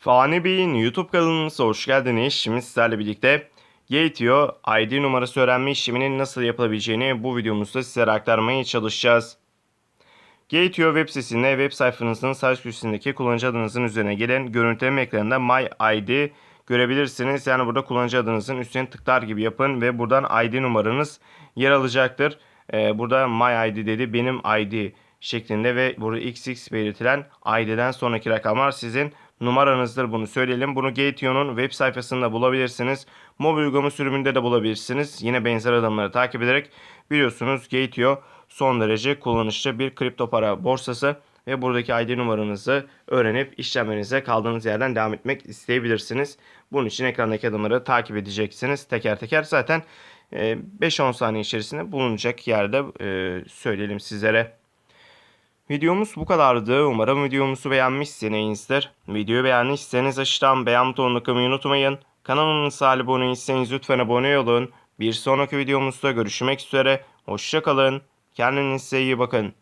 Fani Bey'in YouTube kanalımıza hoş geldiniz. Şimdi sizlerle birlikte Gateo ID numarası öğrenme işleminin nasıl yapılabileceğini bu videomuzda sizlere aktarmaya çalışacağız. Gateo web sitesinde web sayfanızın sağ köşesindeki kullanıcı adınızın üzerine gelen görüntüleme ekranında My ID görebilirsiniz. Yani burada kullanıcı adınızın üstüne tıklar gibi yapın ve buradan ID numaranız yer alacaktır. Ee, burada My ID dedi benim ID şeklinde ve burada XX belirtilen ID'den sonraki rakamlar sizin numaranızdır bunu söyleyelim. Bunu Gateo'nun web sayfasında bulabilirsiniz. Mobil uygulama sürümünde de bulabilirsiniz. Yine benzer adımları takip ederek biliyorsunuz Gateo son derece kullanışlı bir kripto para borsası ve buradaki ID numaranızı öğrenip işlemlerinize kaldığınız yerden devam etmek isteyebilirsiniz. Bunun için ekrandaki adımları takip edeceksiniz teker teker. Zaten e, 5-10 saniye içerisinde bulunacak yerde söyleyelim sizlere. Videomuz bu kadardı. Umarım videomuzu beğenmişsinizdir. Videoyu beğendiyseniz aşağıdan beğen butonuna kılmayı unutmayın. Kanalımıza abone değilseniz lütfen abone olun. Bir sonraki videomuzda görüşmek üzere. Hoşçakalın. Kendinize iyi bakın.